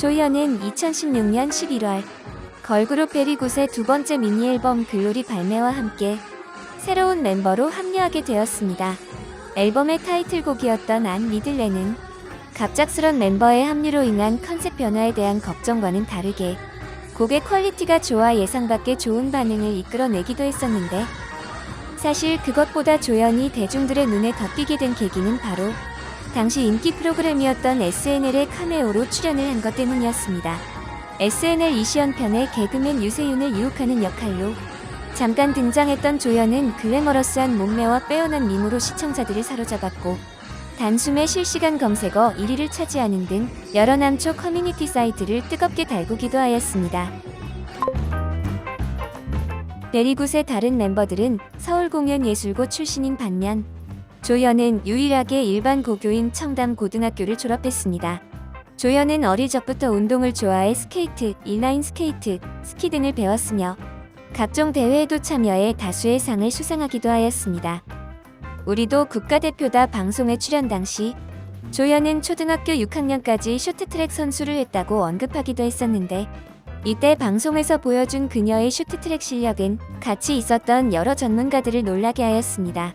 조현은 2016년 11월 걸그룹 베리굿의 두 번째 미니 앨범 글로리 발매와 함께 새로운 멤버로 합류하게 되었습니다. 앨범의 타이틀곡이었던 안 미들레는 갑작스런 멤버의 합류로 인한 컨셉 변화에 대한 걱정과는 다르게 곡의 퀄리티가 좋아 예상 밖의 좋은 반응을 이끌어내기도 했었는데 사실 그것보다 조연이 대중들의 눈에 더 띄게 된 계기는 바로 당시 인기 프로그램이었던 SNL의 카메오로 출연을 한 것 때문이었습니다. SNL 이시연 편의 개그맨 유세윤을 유혹하는 역할로 잠깐 등장했던 조연은 글래머러스한 몸매와 빼어난 미모로 시청자들을 사로잡았고 단숨에 실시간 검색어 1위를 차지하는 등 여러 남초 커뮤니티 사이트를 뜨겁게 달구기도 하였습니다. 베리굿의 다른 멤버들은 서울공연예술고 출신인 반면 조연은 유일하게 일반 고교인 청담 고등학교를 졸업했습니다. 조연은 어릴 적부터 운동을 좋아해 스케이트, 인라인 스케이트, 스키 등을 배웠으며 각종 대회에도 참여해 다수의 상을 수상하기도 하였습니다. 우리도 국가대표다 방송에 출연 당시 조연은 초등학교 6학년까지 쇼트트랙 선수를 했다고 언급하기도 했었는데 이때 방송에서 보여준 그녀의 쇼트트랙 실력은 같이 있었던 여러 전문가들을 놀라게 하였습니다.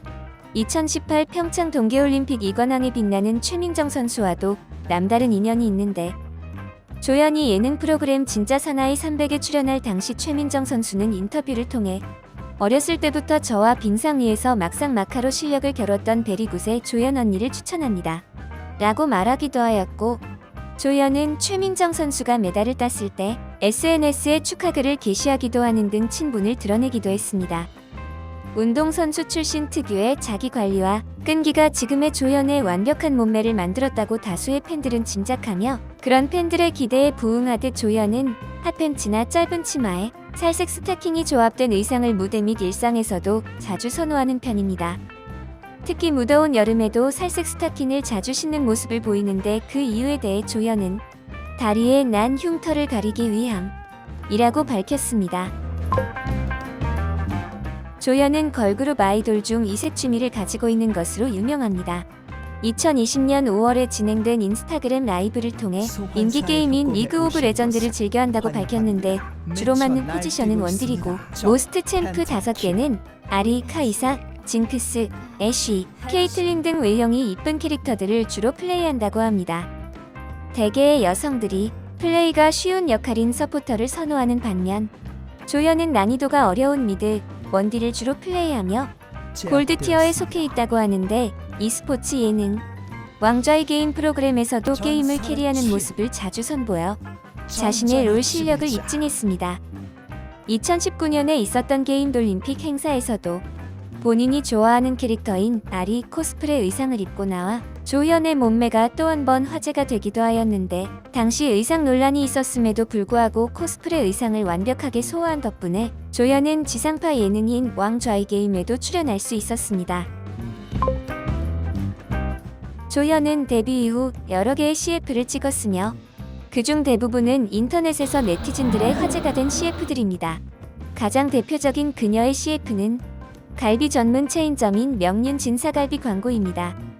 2018 평창 동계올림픽 이관왕에 빛나는 최민정 선수와도 남다른 인연이 있는데 조연이 예능 프로그램 진짜 사나이 300에 출연할 당시 최민정 선수는 인터뷰를 통해 어렸을 때부터 저와 빙상 위에서 막상 마카로 실력을 겨뤘던 베리굿의 조연 언니를 추천합니다. 라고 말하기도 하였고 조연은 최민정 선수가 메달을 땄을 때 SNS에 축하글을 게시하기도 하는 등 친분을 드러내기도 했습니다. 운동선수 출신 특유의 자기 관리와 끈기가 지금의 조연의 완벽한 몸매를 만들었다고 다수의 팬들은 짐작하며 그런 팬들의 기대에 부응하듯 조연은 핫팬츠나 짧은 치마에 살색 스타킹이 조합된 의상을 무대 및 일상에서도 자주 선호하는 편입니다. 특히 무더운 여름에도 살색 스타킹을 자주 신는 모습을 보이는데 그 이유에 대해 조연은 다리에 난 흉터를 가리기 위함이라고 밝혔습니다. 조연은 걸그룹 아이돌 중 이색 취미를 가지고 있는 것으로 유명합니다. 2020년 5월에 진행된 인스타그램 라이브를 통해 인기 게임인 리그 오브 레전드를 즐겨 한다고 밝혔는데 주로 맡는 포지션은 원딜이고 모스트 챔프 5개는 아리, 카이사, 징크스, 애쉬, 케이틀린 등 외형이 이쁜 캐릭터들을 주로 플레이한다고 합니다. 대개의 여성들이 플레이가 쉬운 역할인 서포터를 선호하는 반면 조연은 난이도가 어려운 미드, 원딜을 주로 플레이하며 골드 티어에 속해 있다고 하는데 e스포츠 예능 왕좌의 게임 프로그램에서도 게임을 캐리하는 모습을 자주 선보여 자신의 롤 실력을 입증했습니다. 2019년에 있었던 게임 올림픽 행사에서도 본인이 좋아하는 캐릭터인 아리 코스프레 의상을 입고 나와 조연의 몸매가 또 한 번 화제가 되기도 하였는데 당시 의상 논란이 있었음에도 불구하고 코스프레 의상을 완벽하게 소화한 덕분에 조연은 지상파 예능인 왕좌의 게임에도 출연할 수 있었습니다. 조연은 데뷔 이후 여러 개의 CF를 찍었으며 그중 대부분은 인터넷에서 네티즌들의 화제가 된 CF들입니다. 가장 대표적인 그녀의 CF는 갈비 전문 체인점인 명륜 진사갈비 광고입니다.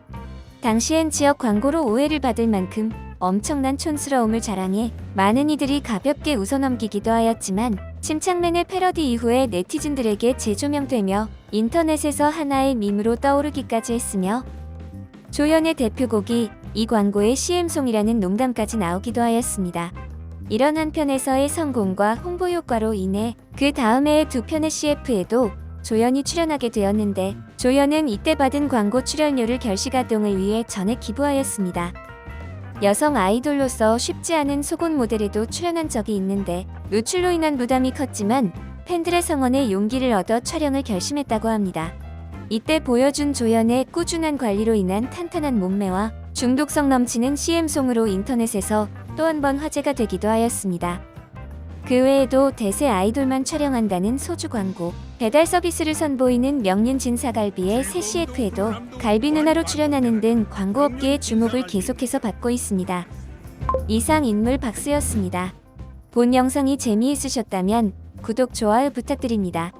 당시엔 지역 광고로 오해를 받을 만큼 엄청난 촌스러움을 자랑해 많은 이들이 가볍게 웃어넘기기도 하였지만 침착맨의 패러디 이후에 네티즌들에게 재조명되며 인터넷에서 하나의 밈으로 떠오르기까지 했으며 조연의 대표곡이 이 광고의 CM송이라는 농담까지 나오기도 하였습니다. 이런 한 편에서의 성공과 홍보 효과로 인해 그 다음 해의 두 편의 CF에도 조연이 출연하게 되었는데 조연은 이때 받은 광고 출연료를 결시가동을 위해 전액 기부하였습니다. 여성 아이돌로서 쉽지 않은 속옷 모델에도 출연한 적이 있는데 노출로 인한 부담이 컸지만 팬들의 성원에 용기를 얻어 촬영을 결심했다고 합니다. 이때 보여준 조연의 꾸준한 관리로 인한 탄탄한 몸매와 중독성 넘치는 CM송으로 인터넷에서 또 한 번 화제가 되기도 하였습니다. 그 외에도 대세 아이돌만 촬영한다는 소주 광고, 배달 서비스를 선보이는 명륜 진사갈비의 새 CF에도 갈비 누나로 출연하는 등 광고업계의 주목을 계속해서 받고 있습니다. 이상 인물 박스였습니다. 본 영상이 재미있으셨다면 구독, 좋아요 부탁드립니다.